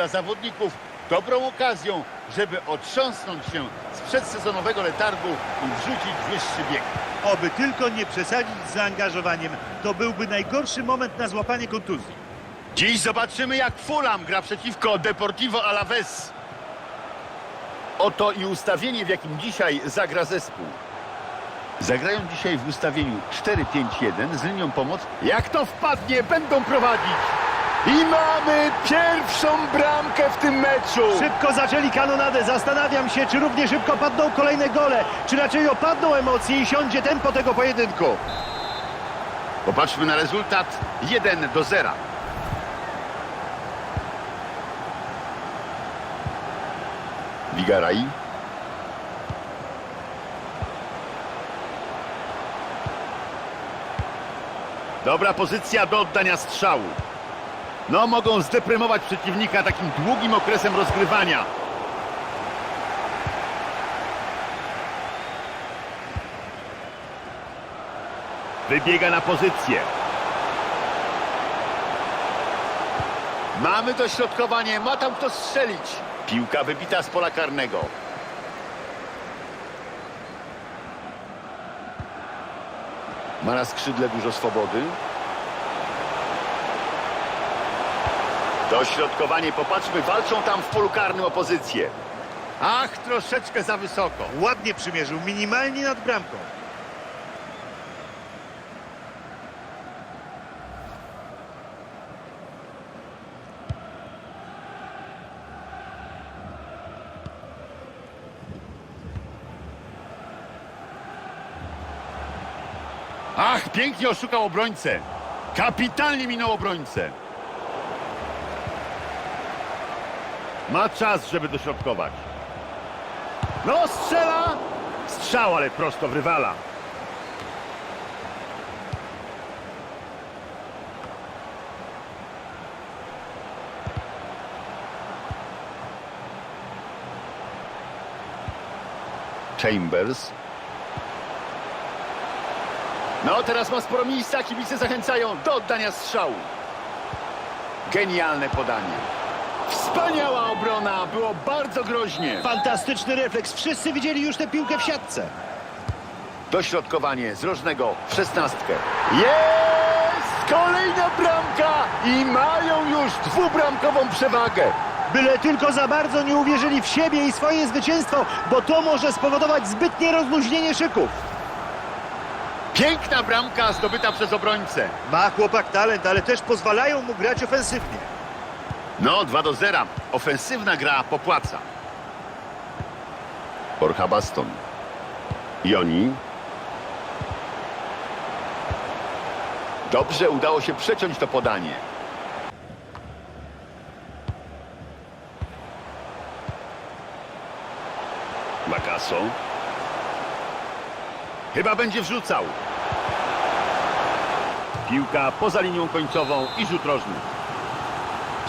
dla zawodników dobrą okazją, żeby otrząsnąć się z przedsezonowego letargu i wrzucić wyższy bieg. Oby tylko nie przesadzić z zaangażowaniem. To byłby najgorszy moment na złapanie kontuzji. Dziś zobaczymy, jak Fulham gra przeciwko Deportivo Alaves. Oto i ustawienie, w jakim dzisiaj zagra zespół. Zagrają dzisiaj w ustawieniu 4-5-1 z linią pomoc. Jak to wpadnie, będą prowadzić. I mamy pierwszą bramkę w tym meczu. Szybko zaczęli kanonadę. Zastanawiam się, czy równie szybko padną kolejne gole, czy raczej opadną emocje i siądzie tempo tego pojedynku. Popatrzmy na rezultat 1 do 0. Wigaray. Dobra pozycja do oddania strzału. No, mogą zdeprymować przeciwnika takim długim okresem rozgrywania. Wybiega na pozycję. Mamy dośrodkowanie, ma tam kto strzelić. Piłka wybita z pola karnego. Ma na skrzydle dużo swobody. Dośrodkowanie, popatrzmy, walczą tam w polu karnym o pozycję. Ach, troszeczkę za wysoko. Ładnie przymierzył, minimalnie nad bramką. Ach, pięknie oszukał obrońcę. Kapitalnie minął obrońcę. Ma czas, żeby dośrodkować. No, strzela! Strzał, ale prosto w rywala. Chambers. No, teraz ma sporo miejsca, kibice zachęcają do oddania strzału. Genialne podanie. Wspaniała obrona, było bardzo groźnie. Fantastyczny refleks. Wszyscy widzieli już tę piłkę w siatce. Dośrodkowanie z rożnego w szesnastkę. Jest! Kolejna bramka! I mają już dwubramkową przewagę. Byle tylko za bardzo nie uwierzyli w siebie i swoje zwycięstwo, bo to może spowodować zbytnie rozluźnienie szyków. Piękna bramka zdobyta przez obrońcę. Ma chłopak talent, ale też pozwalają mu grać ofensywnie. No, 2 do 0. Ofensywna gra popłaca. Borja Baston. Joni. Dobrze udało się przeciąć to podanie. Makaso. Chyba będzie wrzucał. Piłka poza linią końcową i rzut rożny.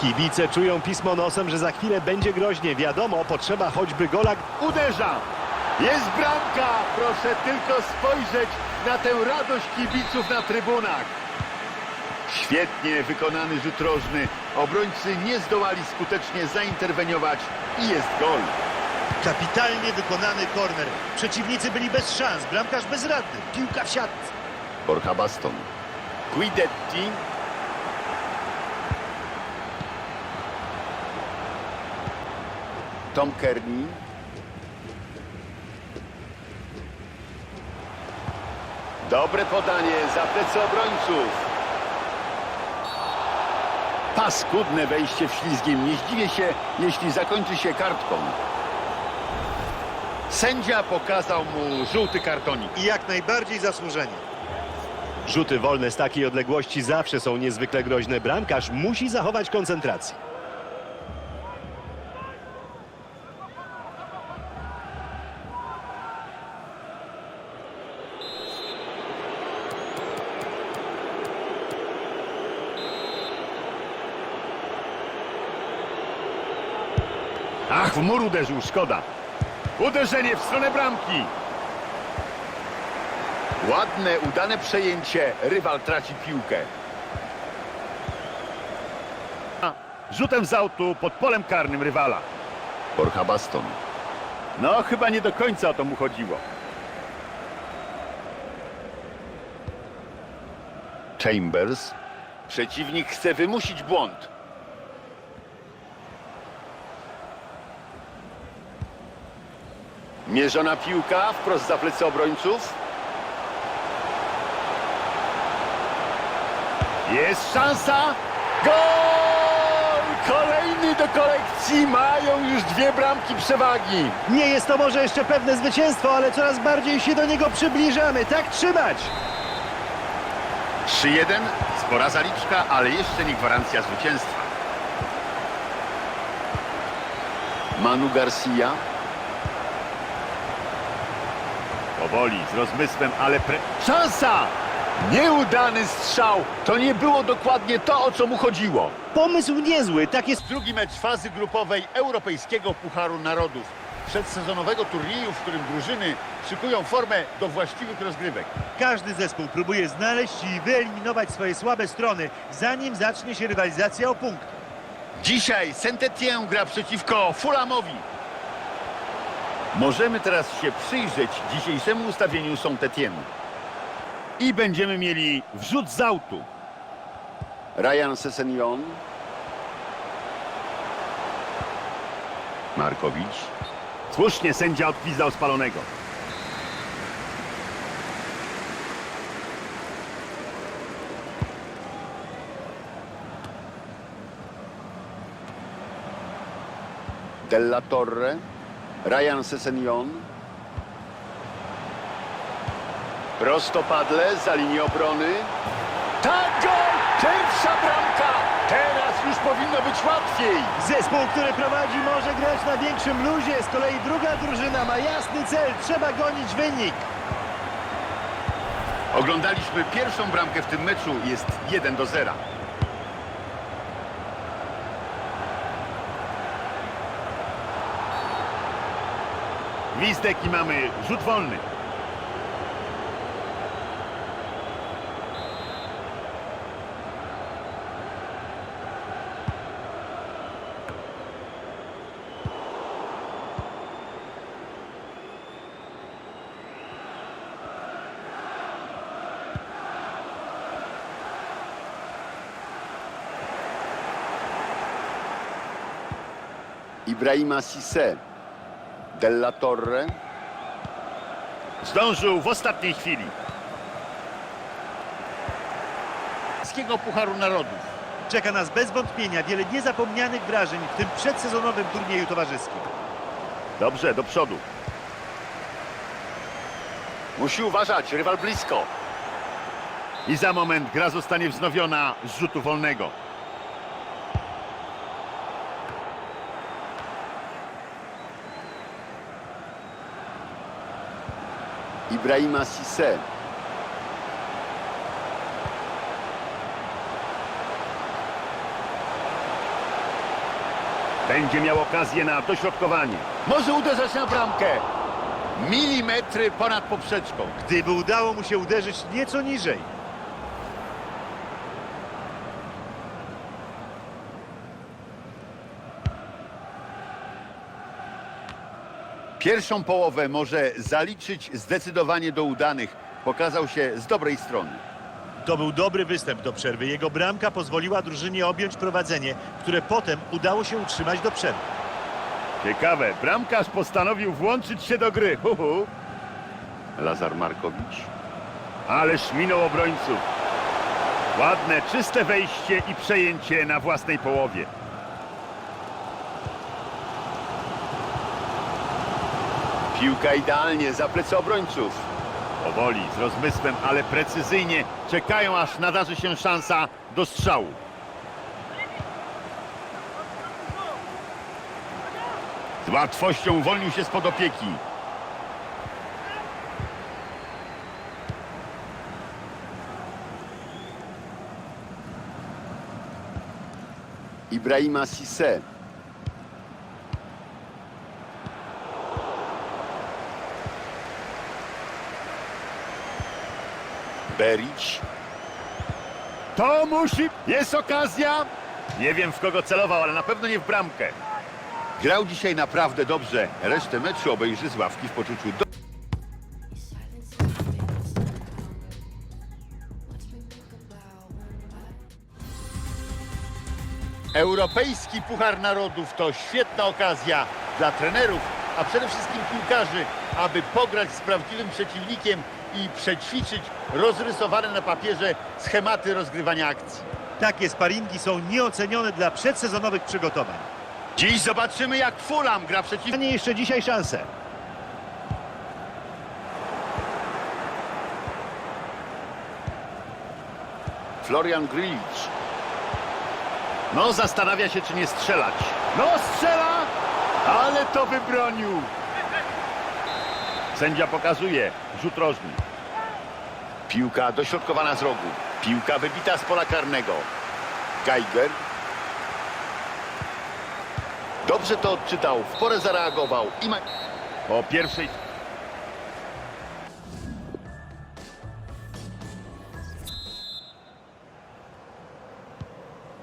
Kibice czują pismo nosem, że za chwilę będzie groźnie. Wiadomo, potrzeba choćby gola. Uderza! Jest bramka! Proszę tylko spojrzeć na tę radość kibiców na trybunach. Świetnie wykonany rzut rożny. Obrońcy nie zdołali skutecznie zainterweniować i jest gol. Kapitalnie wykonany korner. Przeciwnicy byli bez szans, bramkarz bezradny. Piłka w siatce. Borja Baston. Guidetti. Tom Kearney. Dobre podanie za plecy obrońców. Paskudne wejście w ślizgiem. Nie zdziwię się, jeśli zakończy się kartką. Sędzia pokazał mu żółty kartonik. I jak najbardziej zasłużenie. Rzuty wolne z takiej odległości zawsze są niezwykle groźne. Bramkarz musi zachować koncentrację. W mur uderzył, szkoda. Uderzenie w stronę bramki. Ładne, udane przejęcie. Rywal traci piłkę. rzutem z autu pod polem karnym rywala. Borja Baston. No, chyba nie do końca o to mu chodziło. Chambers. Przeciwnik chce wymusić błąd. Mierzona piłka wprost za plecy obrońców. Jest szansa! Gol! Kolejny do kolekcji. Mają już dwie bramki przewagi. Nie jest to może jeszcze pewne zwycięstwo, ale coraz bardziej się do niego przybliżamy. Tak trzymać! 3-1. Spora zaliczka, ale jeszcze nie gwarancja zwycięstwa. Manu Garcia. Powoli, z rozmysłem, ale pre... Szansa! Nieudany strzał. To nie było dokładnie to, o co mu chodziło. Pomysł niezły, tak jest... Drugi mecz fazy grupowej Europejskiego Pucharu Narodów. Przedsezonowego turnieju, w którym drużyny szykują formę do właściwych rozgrywek. Każdy zespół próbuje znaleźć i wyeliminować swoje słabe strony, zanim zacznie się rywalizacja o punkt. Dzisiaj Saint-Étienne gra przeciwko Fulamowi. Możemy teraz się przyjrzeć dzisiejszemu ustawieniu Saint-Étienne. I będziemy mieli wrzut z autu. Ryan Sessegnon. Markowicz. Słusznie sędzia odgwizdał spalonego. Della Torre. Ryan Sessegnon. Prostopadle za linię obrony. Tak, gol! Pierwsza bramka! Teraz już powinno być łatwiej. Zespół, który prowadzi, może grać na większym luzie. Z kolei druga drużyna ma jasny cel. Trzeba gonić wynik. Oglądaliśmy pierwszą bramkę w tym meczu. Jest 1 do 0. Gwizdek i mamy rzut wolny. Ibrahima Sisse. Della Torre. Zdążył w ostatniej chwili. Polskiego Pucharu Narodów. Czeka nas bez wątpienia wiele niezapomnianych wrażeń w tym przedsezonowym turnieju towarzyskim. Dobrze, do przodu. Musi uważać, rywal blisko. I za moment gra zostanie wznowiona z rzutu wolnego. Ibrahima Sisse. Będzie miał okazję na dośrodkowanie. Może uderzać na bramkę. Milimetry ponad poprzeczką. Gdyby udało mu się uderzyć nieco niżej. Pierwszą połowę może zaliczyć zdecydowanie do udanych. Pokazał się z dobrej strony. To był dobry występ do przerwy. Jego bramka pozwoliła drużynie objąć prowadzenie, które potem udało się utrzymać do przerwy. Ciekawe, bramkarz postanowił włączyć się do gry. Hu, hu. Lazar Markowicz. Ależ minął obrońców. Ładne, czyste wejście i przejęcie na własnej połowie. Piłka idealnie za plecy obrońców. Powoli, z rozmysłem, ale precyzyjnie czekają, aż nadarzy się szansa do strzału. Z łatwością uwolnił się spod opieki. Ibrahima Sisse. Berić. To musi... Jest okazja. Nie wiem w kogo celował, ale na pewno nie w bramkę. Grał dzisiaj naprawdę dobrze. Resztę meczu obejrzy z ławki w poczuciu do... Europejski Puchar Narodów to świetna okazja dla trenerów, a przede wszystkim piłkarzy, aby pograć z prawdziwym przeciwnikiem i przećwiczyć rozrysowane na papierze schematy rozgrywania akcji. Takie sparingi są nieocenione dla przedsezonowych przygotowań. Dziś zobaczymy jak Fulham gra przeciw... Nie jeszcze dzisiaj szansę. Florian Grilic. No, zastanawia się, czy nie strzelać. No, strzela! Ale to wybronił! Sędzia pokazuje. Rzut rożny. Piłka dośrodkowana z rogu. Piłka wybita z pola karnego. Geiger. Dobrze to odczytał. W porę zareagował. I ma... Po pierwszej...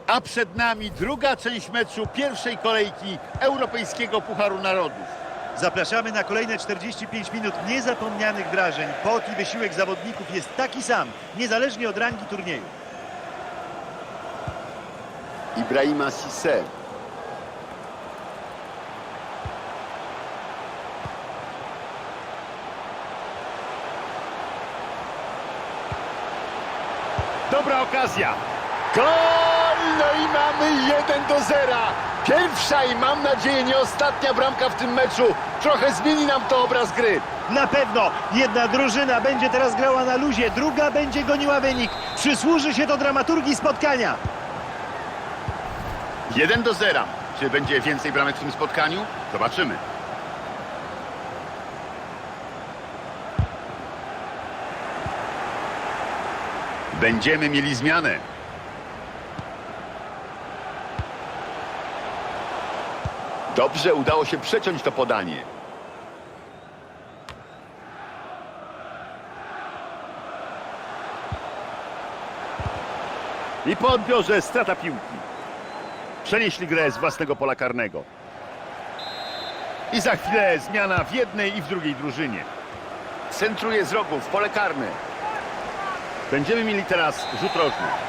A przed nami druga część meczu pierwszej kolejki Europejskiego Pucharu Narodów. Zapraszamy na kolejne 45 minut niezapomnianych wrażeń. Pot i wysiłek zawodników jest taki sam, niezależnie od rangi turnieju. Ibrahima Cissé. Dobra okazja. Gol! No i mamy 1 do 0. Pierwsza i mam nadzieję nie ostatnia bramka w tym meczu. Trochę zmieni nam to obraz gry. Na pewno jedna drużyna będzie teraz grała na luzie, druga będzie goniła wynik. Przysłuży się to dramaturgii spotkania. 1 do 0. Czy będzie więcej bramek w tym spotkaniu? Zobaczymy. Będziemy mieli zmianę. Dobrze udało się przeciąć to podanie. I po odbiorze strata piłki. Przenieśli grę z własnego pola karnego. I za chwilę zmiana w jednej i w drugiej drużynie. Centruje z rogu w pole karne. Będziemy mieli teraz rzut rożny.